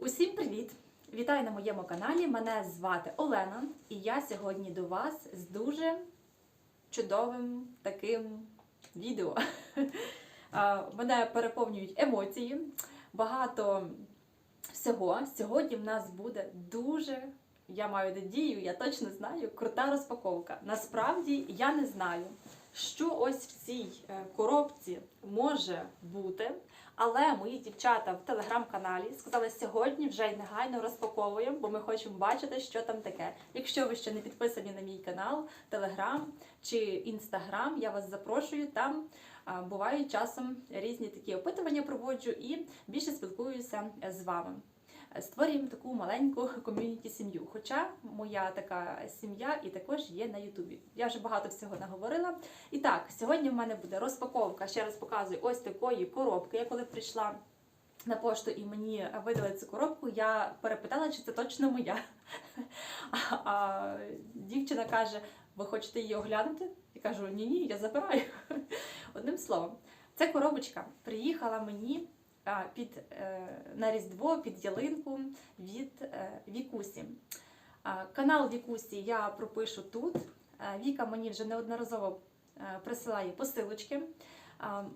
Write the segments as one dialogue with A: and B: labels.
A: Усім привіт! Вітаю на моєму каналі. Мене звати Олена, і я сьогодні до вас з дуже чудовим таким відео. Мене переповнюють емоції, багато всього. Сьогодні в нас буде дуже, я маю надію, я точно знаю, крута розпаковка. Насправді я не знаю, що ось в цій е, коробці може бути. Але мої дівчата в телеграм-каналі сказали, сьогодні вже й негайно розпаковуємо, бо ми хочемо бачити, що там таке. Якщо ви ще не підписані на мій канал, телеграм чи інстаграм, я вас запрошую. Там бувають часом різні такі опитування проводжу і більше спілкуюся з вами. Створюємо таку маленьку ком'юніті сім'ю. Хоча моя така сім'я і також є на Ютубі. Я вже багато всього наговорила. І так, сьогодні в мене буде розпаковка. Ще раз показую ось такої коробки. Я коли прийшла на пошту і мені видали цю коробку, я перепитала, чи це точно моя. А, дівчина каже: ви хочете її оглянути? Я кажу, ні, ні, я забираю. Одним словом, ця коробочка приїхала мені під, е, на Різдво під ялинку від е, Вікусі. Канал Вікусі я пропишу тут. Віка мені вже неодноразово е, присилає посилочки.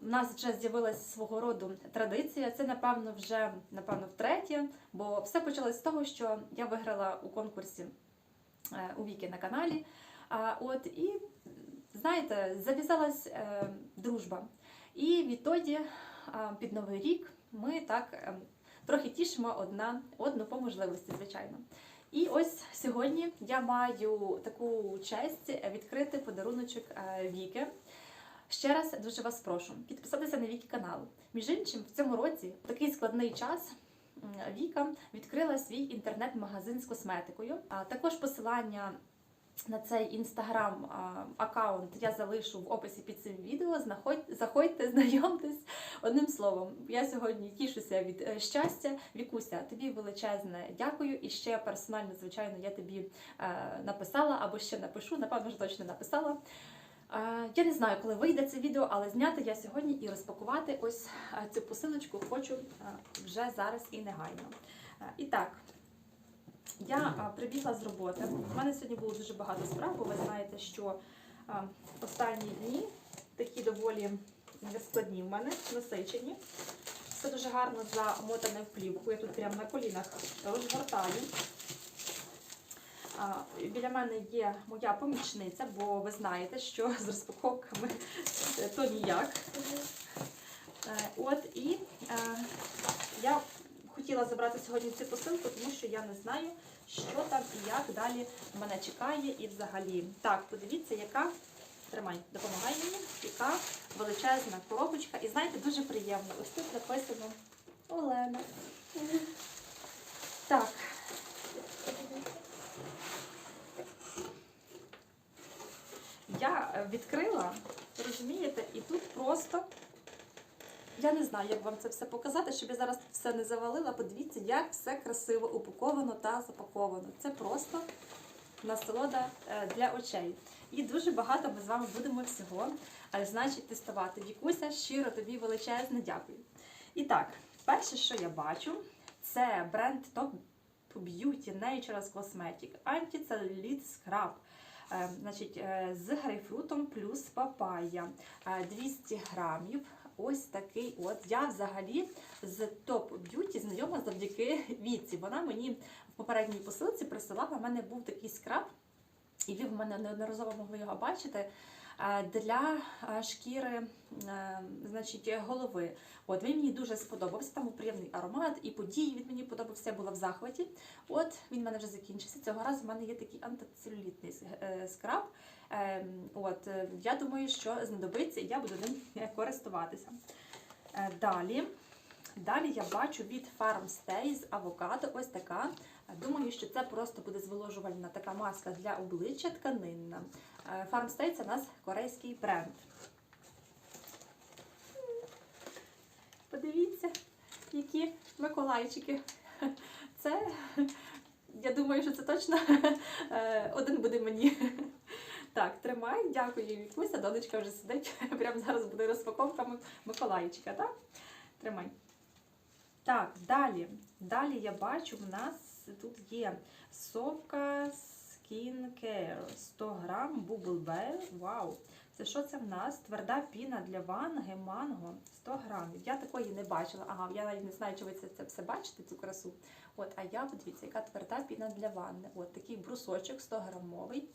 A: У нас вже з'явилася свого роду традиція. Це, напевно, вже напевно втретє, бо все почалось з того, що я виграла у конкурсі у Віки на каналі. От і знаєте, зав'язалась дружба. І відтоді під Новий рік ми так е, трохи тішимо одна одну по можливості, звичайно. І ось сьогодні я маю таку честь відкрити подаруночок е, Віки. Ще раз дуже вас прошу підписатися на Вікі канал. Між іншим, в цьому році, в такий складний час, Віка відкрила свій інтернет-магазин з косметикою. А також посилання на цей інстаграм аккаунт я залишу в описі під цим відео. Знаходь, заходьте, знайомтесь. Одним словом, я сьогодні тішуся від е, щастя. Вікуся, тобі величезне дякую. І ще персонально, звичайно, я тобі е, написала або ще напишу, напевно, вже точно написала. Е, Я не знаю, коли вийде це відео, але зняти я сьогодні і розпакувати ось цю посилочку хочу вже зараз і негайно. І так, я прибігла з роботи. У мене сьогодні було дуже багато справ, бо ви знаєте, що останні дні такі доволі складні в мене, насичені. Все дуже гарно замотане в плівку. Я тут прямо на колінах розгортаю. Біля мене є моя помічниця, бо ви знаєте, що з розпаковками то ніяк. Е, От і е, я хотіла забрати сьогодні цю посилку, тому що я не знаю, що там і як далі мене чекає і взагалі. Так, подивіться, яка. Тримай, допомагай мені, яка величезна коробочка. І знаєте, дуже приємно. Ось тут написано Олена. Так. Я відкрила, розумієте, і тут просто. Я не знаю, як вам це все показати, щоб я зараз все не завалила. Подивіться, як все красиво упаковано та запаковано. Це просто насолода е, для очей. І дуже багато ми з вами будемо всього, е, значить, тестувати. Вікуся, щиро тобі величезне дякую. І так, перше, що я бачу, це бренд Top Beauty Nature's Cosmetic Anti-Cellulite Scrub. Е, Значить, з грейпфрутом плюс папайя. Е, 200 грамів. Ось такий от. Я взагалі з топ б'юті знайома завдяки Віці. Вона мені в попередній посилці присилала. У мене був такий скраб, і ви в мене неодноразово могли його бачити. Е, Для е, шкіри, е, значить, голови. От він мені дуже сподобався. Там був приємний аромат, і події від мені подобався, я була в захваті. От він в мене вже закінчився. Цього разу в мене є такий антицелюлітний скраб. Е, От я думаю, що знадобиться, і я буду ним користуватися. Далі. Далі я бачу від Farmstay з авокадо. Ось така. Думаю, що це просто буде зволожувальна така маска для обличчя тканинна. Е, Farmstay це у нас корейський бренд. Подивіться, які миколайчики. Це, я думаю, що це точно е, один буде мені. Так, тримай, дякую, Вікуся. Донечка вже сидить. Прямо зараз буде розпаковка Миколайчика, так? Тримай. Так, далі. Далі я бачу, в нас тут є совка Skin Care 100 грам Bubble Bear. Вау! Це що це в нас? Тверда піна для ванги, манго 100 грамів. Я такої не бачила. Ага, я навіть не знаю, чи ви це, це все бачите, цю красу. От, а я, подивіться, яка тверда піна для ванни. От такий брусочок 100 грамовий.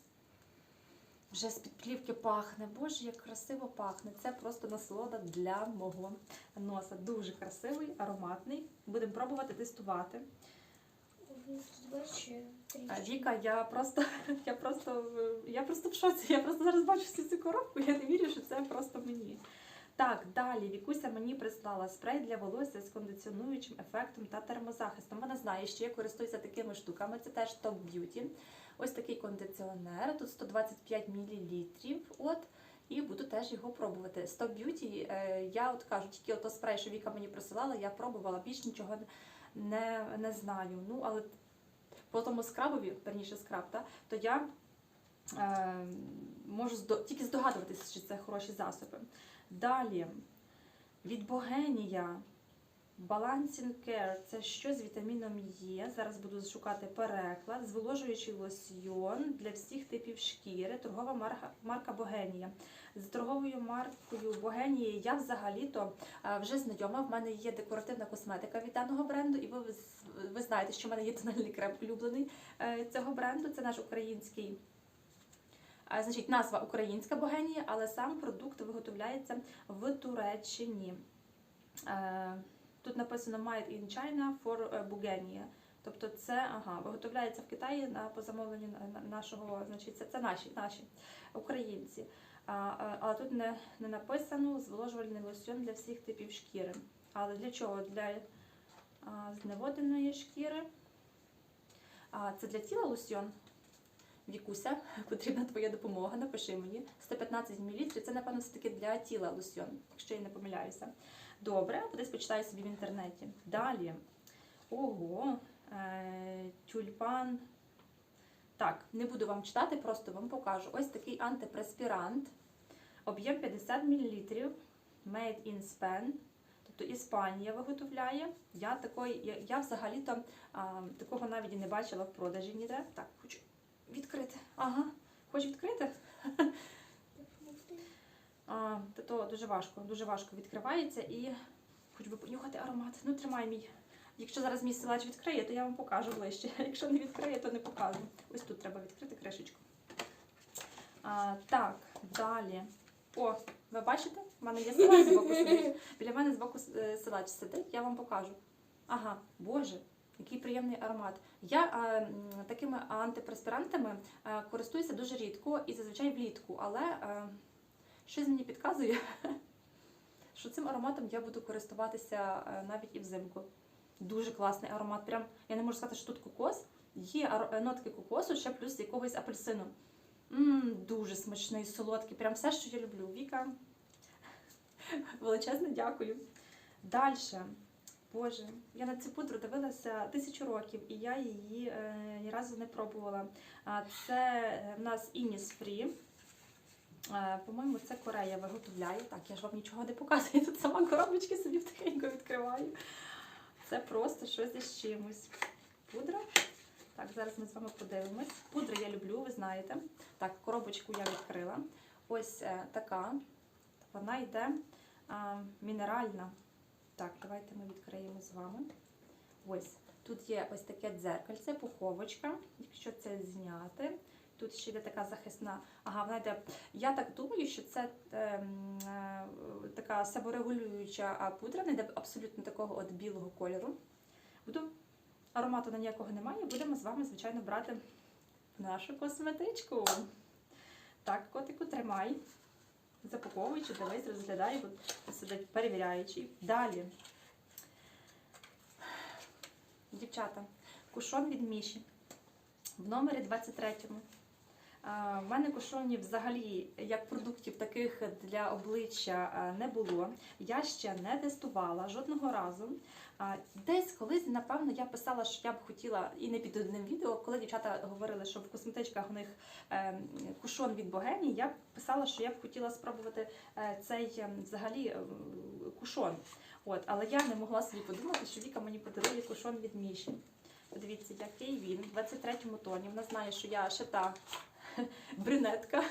A: Вже з-під плівки пахне. Боже, як красиво пахне. Це просто насолода для мого носа. Дуже красивий, ароматний. Будемо пробувати тестувати.
B: Тут трішки.
A: Віка, я просто, я просто, я просто в шоці. Я просто зараз бачу всю цю коробку. Я не вірю, що це просто мені. Так, далі Вікуся мені прислала спрей для волосся з кондиціонуючим ефектом та термозахистом. Вона знає, що я користуюся такими штуками. Це теж Top Beauty. Ось такий кондиціонер. Тут 125 мл. От. І буду теж його пробувати. З Top Beauty, е, я от кажу, тільки ото спрей, що Віка мені присилала, я пробувала, більш нічого не, не знаю. Ну, але по тому скрабові, верніше скраб, та, то я е, можу здо- тільки здогадуватися, що це хороші засоби. Далі від Богенія Balancing Care це що з вітаміном Е. Зараз буду шукати переклад. Зволожуючий лосьйон для всіх типів шкіри. Торгова марка, марка Богенія. З торговою маркою Богенії я взагалі-то е, вже знайома. В мене є декоративна косметика від даного бренду, і ви, ви знаєте, що в мене є тональний крем улюблений е, цього бренду. Це наш український. е, Значить, назва українська богенія, але сам продукт виготовляється в Туреччині. Тут написано Made in China for Bugenia. Тобто це ага, виготовляється в Китаї на по замовленню на- на- нашого, значить, це, це наші, наші українці. А, але тут не, не написано зволожувальний лосьон для всіх типів шкіри. Але для чого? Для а, зневоденої шкіри. А, це для тіла лосьон. Вікуся, потрібна твоя допомога. Напиши мені 115 мл. Це, напевно, все таки для тіла лосьон, якщо я не помиляюся. Добре, десь почитаю собі в інтернеті. Далі. Ого, е, тюльпан. Так, не буду вам читати, просто вам покажу. Ось такий антипреспірант. Об'єм 50 мл. Made in Spain. Тобто Іспанія виготовляє. Я такої, я, я взагалі-то такого навіть і не бачила в продажі ніде. Так, хочу відкрити. Ага, хочу відкрити. А, то дуже важко, дуже важко відкривається і хоч би понюхати аромат. Ну, тримай мій. Якщо зараз мій силач відкриє, то я вам покажу ближче. Якщо не відкриє, то не покажу. Ось тут треба відкрити кришечку. А, так, далі. О, ви бачите? У мене є силач збоку сидить. Біля мене збоку е, силач сидить, я вам покажу. Ага, Боже, який приємний аромат. Я е, м, такими антипреспірантами е, користуюся дуже рідко і зазвичай влітку, але е, щось мені підказує, що цим ароматом я буду користуватися е, навіть і взимку. Дуже класний аромат. Прям я не можу сказати, що тут кокос. Є е, нотки кокосу, ще плюс якогось апельсину. Мм, дуже смачний, солодкий. Прям все, що я люблю. Віка. Величезне дякую. Далі. Боже, я на цю пудру дивилася тисячу років, і я її е, ні разу не пробувала. Це е, в нас Innisfree. Е, По-моєму, це Корея виготовляє. Так, я ж вам нічого не показую. Тут сама коробочки собі тихенько відкриваю. Це просто щось із чимось. Пудра. Так, зараз ми з вами подивимось. Пудру я люблю, ви знаєте. Так, коробочку я відкрила. Ось е, така. Вона йде а, мінеральна. Так, давайте ми відкриємо з вами. Ось. Тут є ось таке дзеркальце, пуховочка. Якщо це зняти, тут ще йде така захисна. Ага, вона. Я так думаю, що це ем, е, така саморегулююча пудра, не йде абсолютно такого от білого кольору. Буду аромату на ніякого немає. Будемо з вами, звичайно, брати нашу косметичку. Так, котику, тримай. Запаковуючи, дивись, розглядай, сидить перевіряючи. Далі. Дівчата, кушон від Міші. В номері 23. В мене кушонів взагалі як продуктів таких для обличчя не було. Я ще не тестувала жодного разу. Десь колись, напевно, я писала, що я б хотіла, і не під одним відео, коли дівчата говорили, що в косметичках у них е, кушон від Богемії, я писала, що я б хотіла спробувати е, цей е, взагалі е, кушон. От, але я не могла собі подумати, що Віка мені подарує кушон від Міші. Подивіться, який він в 23-му тоні. Вона знає, що я ще та брюнетка.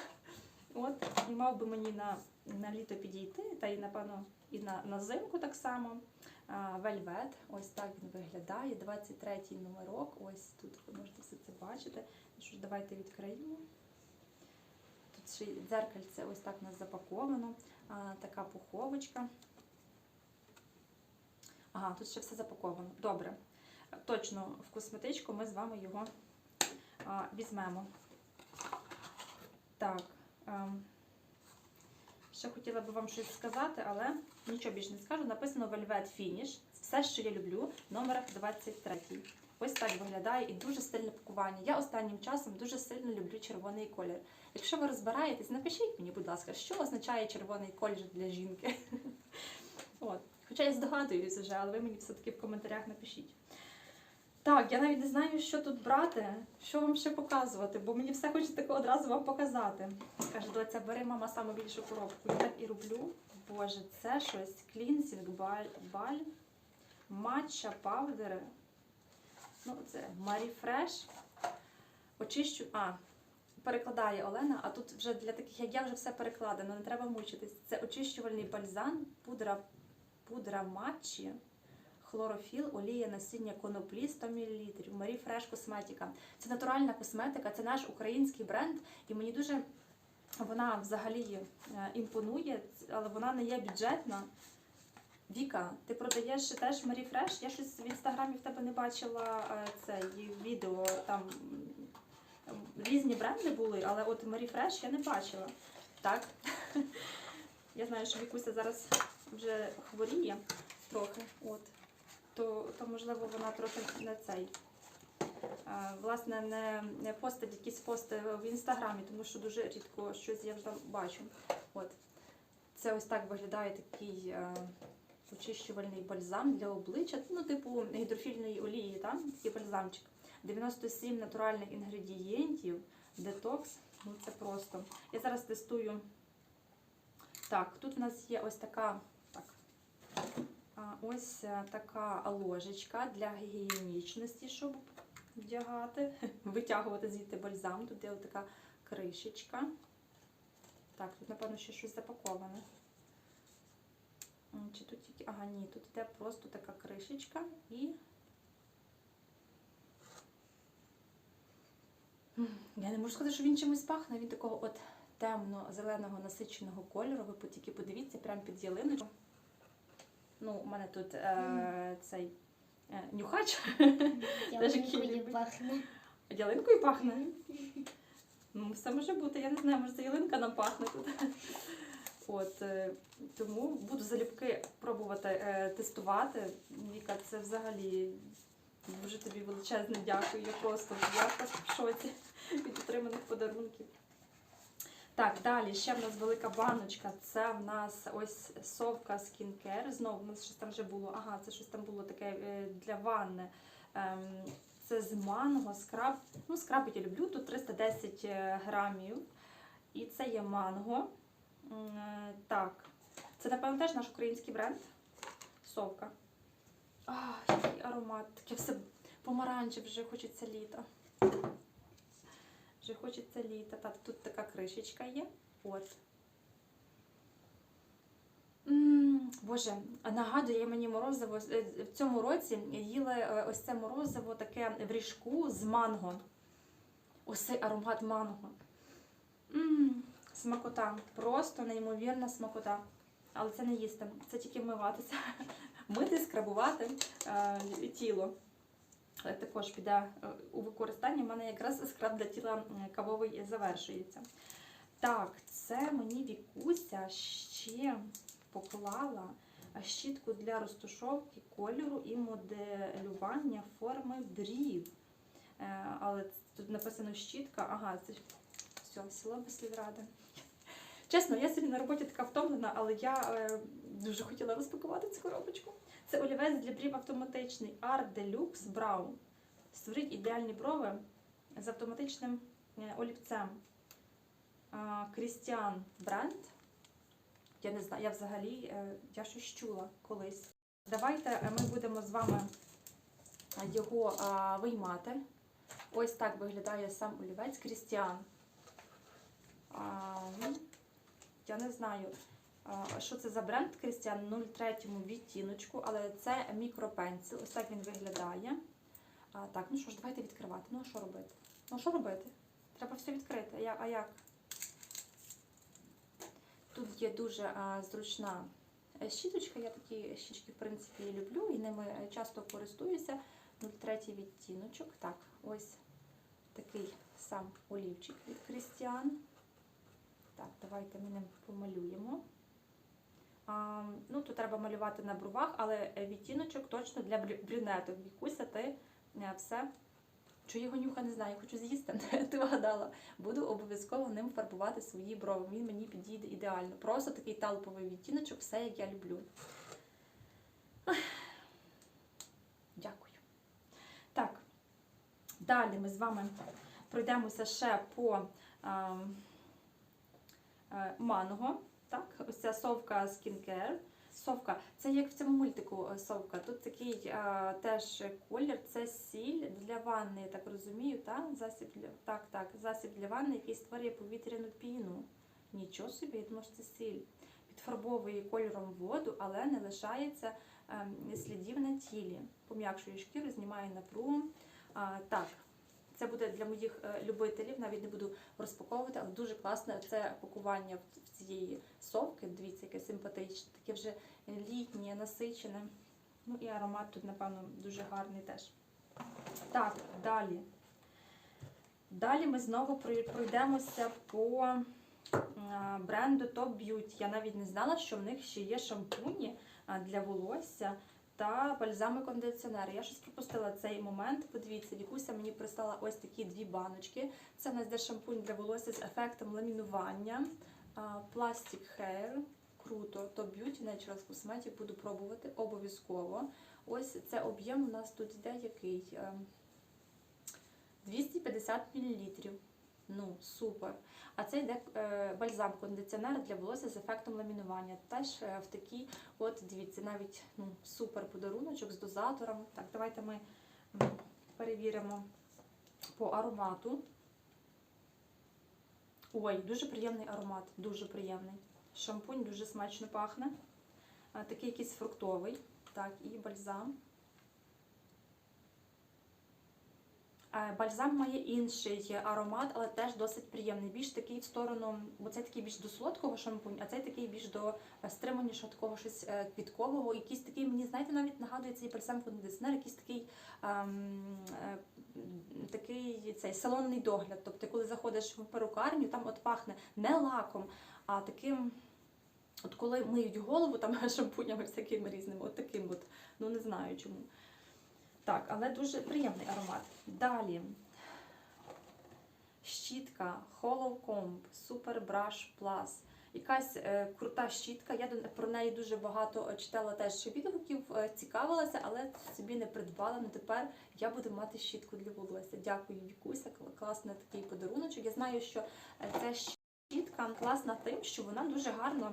A: От, і мав би мені на, на літо підійти, та й, напевно, і на, на зимку так само. Вельвет, ось так він виглядає. 23-й номерок. Ось тут ви можете все це бачити. Ну Що ж, давайте відкриємо. Тут ще дзеркальце ось так у нас запаковано. А, така пуховочка. Ага, тут ще все запаковано. Добре. Точно в косметичку ми з вами його а, візьмемо. Так. ем, Ще хотіла би вам щось сказати, але нічого більше не скажу. Написано Velvet Finish. Все, що я люблю, номер 23. Ось так виглядає і дуже стильне пакування. Я останнім часом дуже сильно люблю червоний колір. Якщо ви розбираєтесь, напишіть мені, будь ласка, що означає червоний колір для жінки. Хоча я здогадуюсь вже, але ви мені все-таки в коментарях напишіть. Так, я навіть не знаю, що тут брати, що вам ще показувати, бо мені все хочеться одразу вам показати. Каже, доця, бери мама саме більшу коробку. Я так і роблю. Боже, це щось клінсінг, баль, баль матча, павдери. Ну, це Марі Фреш. Очищу. А, перекладає Олена, а тут вже для таких, як я, вже все перекладено, не треба мучитись. Це очищувальний бальзам, пудра, пудра матчі, хлорофіл, олія насіння коноплі 100 мл. Марі Фреш косметика. Це натуральна косметика, це наш український бренд, і мені дуже вона взагалі е, імпонує, але вона не є бюджетна. Віка, ти продаєш теж Марі Фреш? Я щось в інстаграмі в тебе не бачила е, це відео. Там різні бренди були, але от Марі Фреш я не бачила. Так. Я знаю, що Вікуся зараз вже хворіє трохи. От. То, то можливо вона трохи не цей. е, Власне, не, не постить якісь пости в інстаграмі, тому що дуже рідко щось я вже там бачу. От. Це ось так виглядає такий е, очищувальний бальзам для обличчя, ну, типу гідрофільної олії, там, такий бальзамчик. 97 натуральних інгредієнтів, детокс. Ну, це просто. Я зараз тестую. Так, тут у нас є ось така. Ось е, така ложечка для гігієнічності, щоб вдягати, витягувати звідти бальзам. Тут є така кришечка. Так, тут, напевно, ще щось запаковане. Чи тут тільки. Ага, ні, тут йде просто така кришечка і. Я не можу сказати, що він чимось пахне. Він такого от темно-зеленого насиченого кольору. Ви тільки подивіться, прямо під ялиночку. Ну, у мене тут е, цей е, нюхач.
B: Ялинкою пахне.
A: Ялинкою пахне. Ну, все може бути, я не знаю, може це ялинка нам пахне тут. От, е, тому буду залюбки пробувати е, тестувати. Віка, це взагалі дуже тобі величезне дякую. Я просто, я просто в шоці від отриманих подарунків. Так, далі ще в нас велика баночка. Це в нас ось совка скінкер. Знову в нас щось там вже було. Ага, це щось там було таке е, для ванни. Ем, Це з манго, скраб. Ну, скраб я люблю, тут 310 е, грамів. І це є манго. Е, Так, це, напевно, теж наш український бренд. Совка. А, який аромат. Таке все помаранче, вже хочеться літа. Вже хочеться літа. Так, тут така кришечка є. От. Боже, нагадує мені морозиво. Е, В цьому році їли е, ось це морозиво таке в ріжку з манго. Ось цей аромат манго. М, Смакота. Просто неймовірна смакота. Але це не їсти, це тільки вмиватися. Мити, скрабувати е, тіло. Також піде е, у використання. У мене якраз скраб для тіла кавовий завершується. Так, це мені Вікуся ще поклала щітку для розтушовки кольору і моделювання форми брів. Е, Але тут написано щітка. Ага, це все, село без ради. Чесно, я сьогодні на роботі така втомлена, але я е, дуже хотіла розпакувати цю коробочку. Це олівець для брів автоматичний Art Deluxe Brown. Створіть ідеальні брови з автоматичним е, олівцем. Крістіан бренд. Я не знаю, я взагалі е, я щось чула колись. Давайте е, ми будемо з вами його виймати. Ось так виглядає сам олівець Крістіан. Ну, я не знаю, що це за бренд Крістіан 03 відтіночку, але це мікропенсил. Ось так він виглядає. Так, ну що ж, давайте відкривати. Ну, а що робити? Ну, а що робити? Треба все відкрити. А як? Тут є дуже зручна е, щіточка. Я такі щічки, в принципі, люблю і ними е, часто користуюся. 03 відтіночок. Так, ось такий сам олівчик від Крістіан. Так, давайте ми ним помалюємо. Ну, тут треба малювати на бровах, але відтіночок точно для брю- брюнеток. Вікуся, ти е, все. Чи його нюха не знаю, хочу з'їсти, ти вгадала. Буду обов'язково ним фарбувати свої брови. Він мені підійде ідеально. Просто такий талповий відтіночок, все як я люблю. Дякую. Так, далі ми з вами пройдемося ще по а, е, манго. Так, ось ця совка Skincare. Совка, це як в цьому мультику е, совка. Тут такий а, теж колір, це сіль для ванни, я так розумію, так? Засіб для так, так, засіб для ванни, який створює повітряну піну. Нічого собі, я думаю, що це сіль. Підфарбовує кольором воду, але не лишається ем, слідів на тілі. Пом'якшує шкіру, знімає напругу. А, так, це буде для моїх е, любителів, навіть не буду розпаковувати, але дуже класне це пакування цієї совки. Дивіться, яке симпатичне, таке вже літнє, насичене. Ну і аромат тут, напевно, дуже гарний теж. Так, далі. Далі ми знову пройдемося по бренду Top Beauty. Я навіть не знала, що в них ще є шампуні для волосся та бальзами кондиціонери. Я щось пропустила цей момент. Подивіться, Вікуся мені прислала ось такі дві баночки. Це в нас де шампунь для волосся з ефектом ламінування. Plastic Hair. Круто, Top Beauty, Natural Cosmetics, буду пробувати обов'язково. Ось це об'єм у нас тут йде який? Ем, 250 мл. Ну, супер. А це йде е, бальзам кондиціонер для волосся з ефектом ламінування. Теж е, в такій, от дивіться, навіть ну, супер подаруночок з дозатором. Так, давайте ми перевіримо по аромату. Ой, дуже приємний аромат, дуже приємний. Шампунь дуже смачно пахне. Такий якийсь фруктовий. Так, і бальзам. Е, Бальзам має інший аромат, але теж досить приємний. Більш такий в сторону, бо це такий більш до солодкого шампунь, а цей такий більш до е, стриманішого такого щось е, квіткового. Якийсь такий, мені знаєте, навіть нагадує цей бальзам кондиціонер, якийсь такий, ем, е, такий цей салонний догляд. Тобто, коли заходиш в перукарню, там от пахне не лаком, а таким. От коли миють голову там шампунями всякими різними, от таким от, ну не знаю чому. Так, але дуже приємний аромат. Далі. Щітка Hollow Comb Super Brush Plus. Якась е, крута щітка. Я про неї дуже багато е, читала теж відгуків, е, цікавилася, але собі не придбала. Ну тепер я буду мати щітку для волосся. Дякую, Вікуся. Класний такий подаруночок. Я знаю, що е, ця щітка класна тим, що вона дуже гарно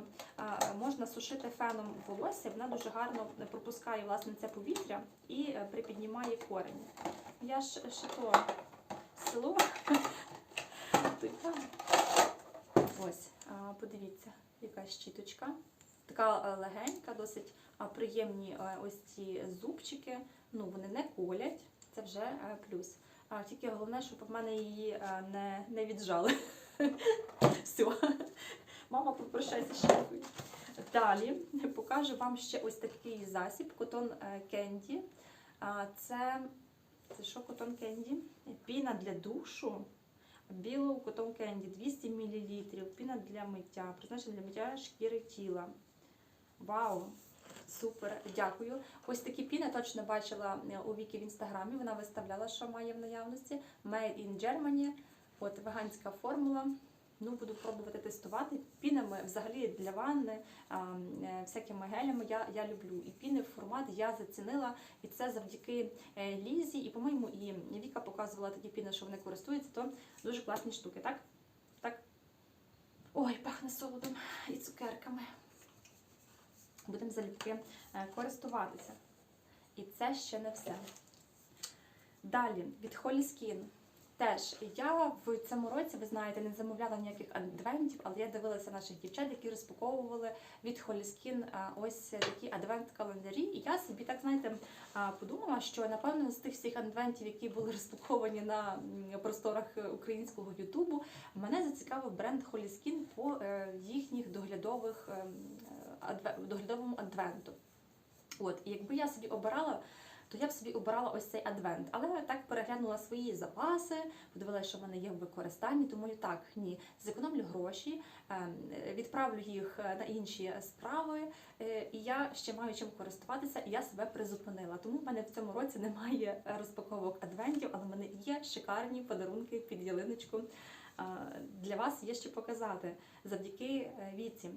A: можна сушити феном волосся, вона дуже гарно пропускає власне це повітря і е, припіднімає корені. Я ж ще то село. Ось, подивіться, яка щіточка. Така е, легенька, досить приємні е, ось ці зубчики. Ну, вони не колять, це вже плюс. Тільки головне, щоб в мене її не, не віджали. Все. Мама, попрощайся щіткою. Далі покажу вам ще ось такий засіб Cotton е. А, Це, це що Cotton Candy? Піна для душу. Білу Cotton Candy 200 мл. Піна для миття. Призначена для миття шкіри тіла. Вау! Супер, дякую. Ось такі піни точно бачила е, у Вікі в інстаграмі. Вона виставляла, що має в наявності. Made in Germany. От веганська формула. Ну, буду пробувати тестувати. Пінами взагалі для ванни, а, е, всякими гелями я, я люблю. І піни формат я зацінила. І це завдяки е, Лізі. І, по-моєму, і Віка показувала такі піни, що вони користуються, то дуже класні штуки, так? Так. Ой, пахне солодом і цукерками. будемо залюбки е, користуватися. І це ще не все. Далі від Holy Skin. Теж я в цьому році, ви знаєте, не замовляла ніяких адвентів, але я дивилася наших дівчат, які розпаковували від а, ось такі адвент-календарі. І я собі так знаєте подумала, що напевно з тих всіх адвентів, які були розпаковані на просторах українського Ютубу, мене зацікавив бренд Skin по е, їхніх доглядових ем, е, доглядовому адвенту. От, і якби я собі обирала, то я б собі обирала ось цей адвент. Але так переглянула свої запаси, подивилася, що в мене є в використанні, тому так, ні, зекономлю гроші, ем, відправлю їх е, на інші справи, е, і я ще маю чим користуватися, і я себе призупинила. Тому в мене в цьому році немає е, розпаковок адвентів, але в мене є шикарні подарунки під ялиночку. Для вас є що показати завдяки віці.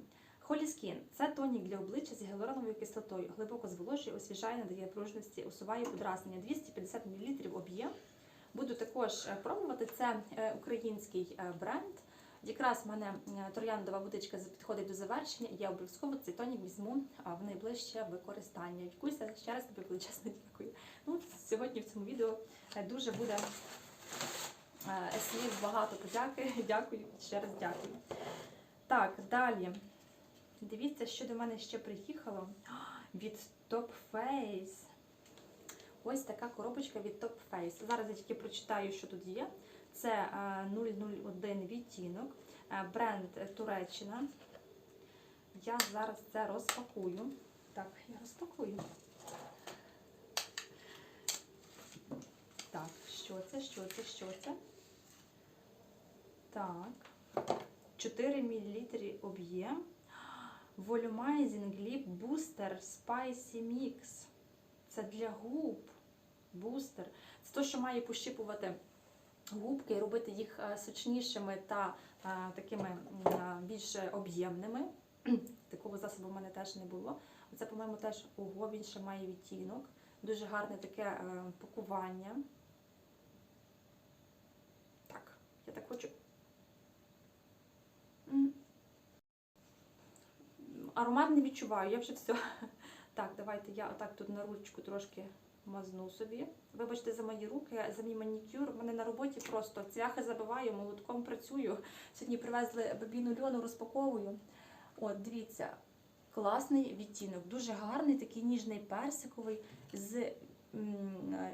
A: Skin – це тонік для обличчя з гіалуроновою кислотою. Глибоко зволожує, освіжає, надає пружності, усуває подразнення. 250 мл об'єм. Буду також е, пробувати. Це е, український е, бренд. Якраз в мене трояндова водичка підходить до завершення, я обов'язково цей тонік візьму в найближче використання. Вікуся, ще раз тобі величезно дякую. Ну, сьогодні в цьому відео дуже буде слів багато подяки. Дякую, ще раз дякую. Так, далі. Дивіться, що до мене ще приїхало від Top Face. Ось така коробочка від Top Face. Зараз я тільки прочитаю, що тут є. Це е, 001 відтінок, е, бренд е, Туреччина. Я зараз це розпакую. Так, я розпакую. Так, що це, що це, що це? Так. 4 мл об'єм. Volumizing Lip Booster Spicy Mix. Це для губ. Бустер. Це те, що має пощипувати губки і робити їх е, сочнішими та е, такими е, більш об'ємними. Такого засобу в мене теж не було. Це, по-моєму, теж ого, він ще має відтінок. Дуже гарне таке пакування. Так, я так хочу. Аромат не відчуваю, я вже все. Так, давайте я отак тут на ручку трошки мазну собі. Вибачте за мої руки, за мій манікюр. У мене на роботі просто цвяхи забиваю, молотком працюю. Сьогодні привезли бабіну льону, розпаковую. От, дивіться, класний відтінок, дуже гарний, такий ніжний персиковий з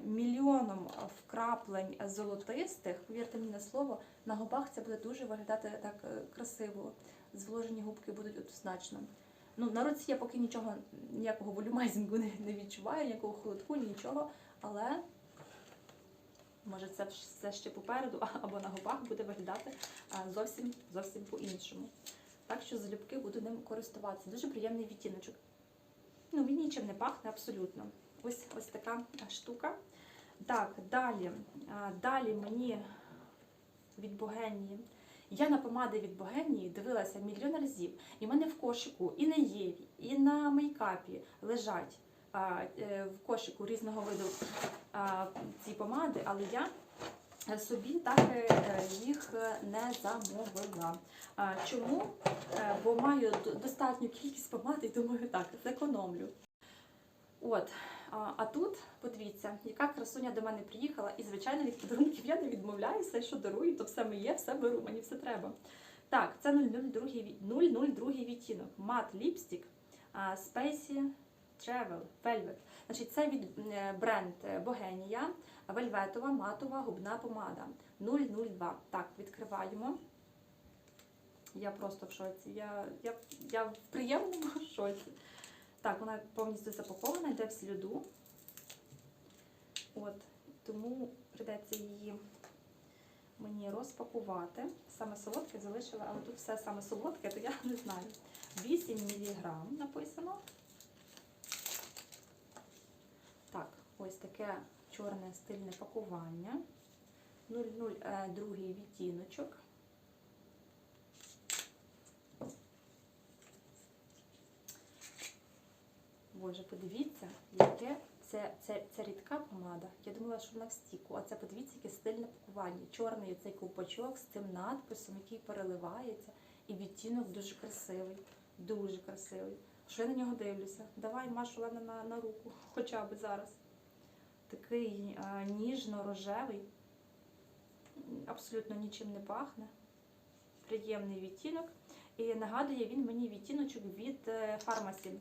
A: мільйоном вкраплень золотистих. Повірте мені на слово, на губах це буде дуже виглядати так е, красиво. Зволожені губки будуть однозначно. Ну, на руці я поки нічого, ніякого волюмайзингу не, не відчуваю, ніякого холодку, нічого. Але може це все ще попереду або на губах буде виглядати зовсім зовсім по-іншому. Так що залюбки буду ним користуватися. Дуже приємний відтіночок. Ну, він нічим не пахне абсолютно. Ось ось така штука. Так, далі. Далі мені від Богенії. Я на помади від Богенії дивилася мільйон разів. І в мене в кошику і на Єві, і на мейкапі лежать а, е, в кошику різного виду а, ці помади, але я собі так е, їх не замовила. А, Чому? Е, Бо маю достатню кількість помад і думаю, так, зекономлю. От, а, тут, подивіться, яка красуня до мене приїхала, і, звичайно, від подарунків я не відмовляюся, що дарую, то все моє, все беру, мені все треба. Так, це 002, 002 відтінок. Мат ліпстик Spacey Travel Velvet. Значить, це від е, бренд е, Богенія, вельветова матова губна помада 002. Так, відкриваємо. Я просто в шоці. Я, я, я в приємному шоці. Так, вона повністю запакована, йде в сліду. От, тому прийдеться її мені розпакувати. Саме солодке залишила, але тут все саме солодке, то я не знаю. 8 мг написано. Так, ось таке чорне стильне пакування. 002 відтіночок. Боже, подивіться, яке це, це, це рідка помада. Я думала, що вона в стіку, а це подивіться, яке стильне пакування. Чорний цей ковпачок з цим надписом, який переливається, і відтінок дуже красивий. Дуже красивий. Що я на нього дивлюся. Давай Машу Олена на, на руку, хоча б зараз. Такий ніжно-рожевий, абсолютно нічим не пахне. Приємний відтінок. І нагадує він мені відтіночок від фармасі е,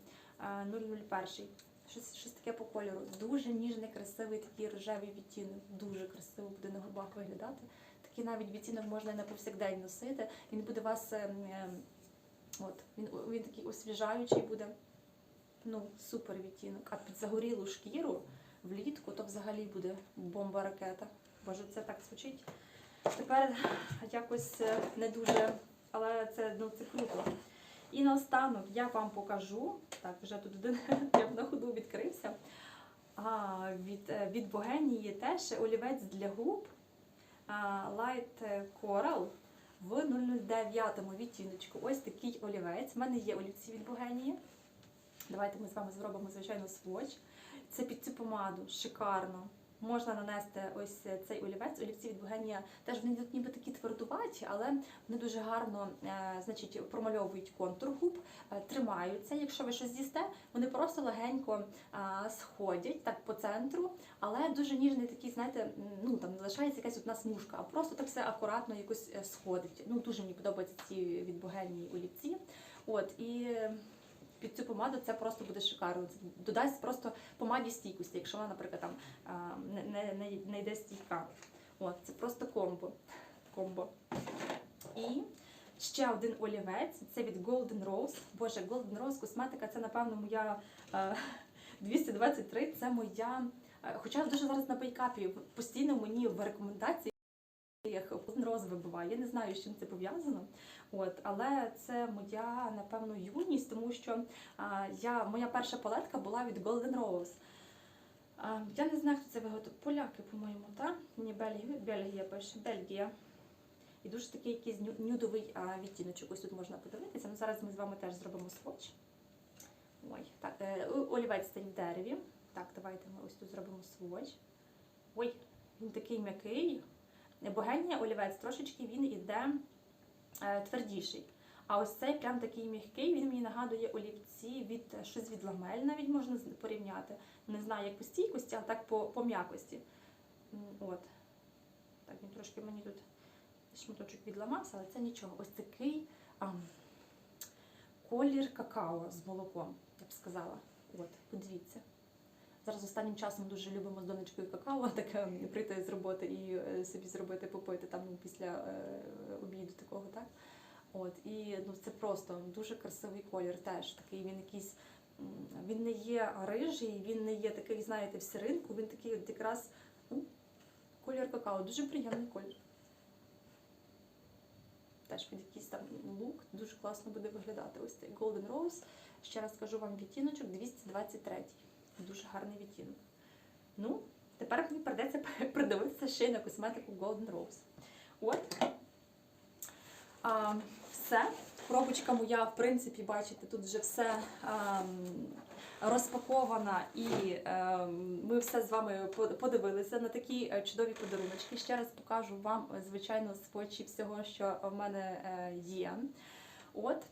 A: 001. Щось, щось таке по кольору. Дуже ніжний, красивий такий рожевий відтінок. Дуже красиво буде на губах виглядати. Такий навіть відтінок можна на повсякдень носити. Він буде вас. ем, ем, От, він, він такий освіжаючий буде. Ну, супер відтінок. А під загорілу шкіру влітку то взагалі буде бомба ракета. Боже, це так звучить. Тепер якось е, не дуже, але це, ну, це круто. І наостанок я вам покажу. Так, вже тут один прям на ходу відкрився. А, від, е, від Богенії теж олівець для губ Light Coral в 009 відтіночку. Ось такий олівець. У мене є олівці від Богенії. Давайте ми з вами зробимо, звичайно, сводч. Це під цю помаду, шикарно. Можна нанести ось цей олівець. Олівці від Богенія теж вони йдуть ніби такі твердуваті, але вони дуже гарно е, значить, промальовують контур губ, е, тримаються. Якщо ви щось з'їсте, вони просто легенько е, сходять так по центру, але дуже ніжний такий, знаєте, ну там не лишається якась одна смужка, а просто так все акуратно якось сходить. Ну дуже мені подобаються ці від Богенії олівці. От і. Під цю помаду це просто буде шикарно. Додасть просто помаді стійкості, якщо вона, наприклад, там не, не, не, йде стійка. От, це просто комбо. комбо. І ще один олівець це від Golden Rose. Боже, Golden Rose косметика це, напевно, моя е, 223. Це моя. Хоча дуже зараз на бейкапі постійно мені в рекомендаціях Rose вибиває. Я не знаю, з чим це пов'язано. От, але це моя, напевно, юність, тому що а, я, моя перша палетка була від Golden Rose. А, я не знаю, хто це виготовив. Поляки, по-моєму, так? Ні, Бельгія, Бельгія пише, Бельгія. І дуже такий якийсь нюдовий а, відтіночок. Ось тут можна подивитися. Ну, зараз ми з вами теж зробимо сводч. Ой, так, е, олівець стоїть в дереві. Так, давайте ми ось тут зробимо сводч. Ой, він такий м'який. Богенія олівець трошечки він іде е, твердіший. А ось цей прям такий м'який, він мені нагадує олівці від е, щось від ламель, навіть можна порівняти. Не знаю, як по стійкості, а так по, по м'якості. От. Так, він трошки мені тут шматочок відламався, але це нічого. Ось такий а, колір какао з молоком, я б сказала. От, подивіться. Зараз останнім часом дуже любимо з донечкою какао, таке прийти з роботи і е, собі зробити попити там ну, після е, обіду такого, так? От, і ну, це просто дуже красивий колір теж. Такий він якийсь. Він не є рижий, він не є такий, знаєте, в сиринку, він такий от якраз ну, колір какао, дуже приємний колір. Теж під якийсь там лук дуже класно буде виглядати. Ось цей Golden Rose. Ще раз скажу вам відтіночок 223. Дуже гарний відтінок. Ну, тепер мені придеться придивитися ще й на косметику Golden Rose. От. А, все. Пробочка моя, в принципі, бачите, тут вже все ам, розпакована і ем, ми все з вами подивилися на такі е, чудові подаруночки. Ще раз покажу вам, е, звичайно, свочі всього, що в мене е, є. От.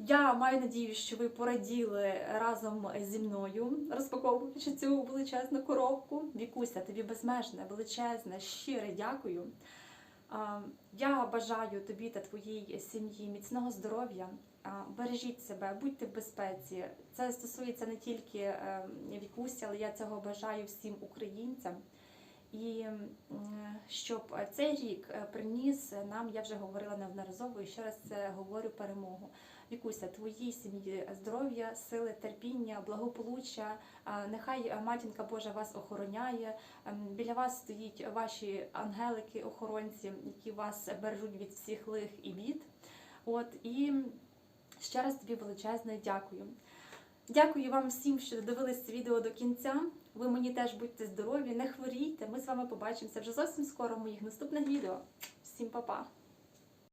A: Е, я маю надію, що ви пораділи разом зі мною, розпаковуючи цю величезну коробку. Вікуся, тобі безмежне, величезне, щире дякую. Я бажаю тобі та твоїй сім'ї міцного здоров'я. Бережіть себе, будьте в безпеці. Це стосується не тільки е, Вікусі, але я цього бажаю всім українцям. І щоб цей рік е, приніс нам, я вже говорила неодноразово, і ще раз це говорю перемогу. Вікуся, твоїй сім'ї здоров'я, сили, терпіння, благополуччя. Нехай матінка Божа вас охороняє. Ем, Біля вас стоїть ваші ангелики-охоронці, які вас бережуть від всіх лих і бід. От і ще раз тобі величезне дякую. Дякую вам всім, що додивились це відео до кінця. Ви мені теж будьте здорові, не хворійте. Ми з вами побачимося вже зовсім скоро в моїх наступних відео. Всім па-па!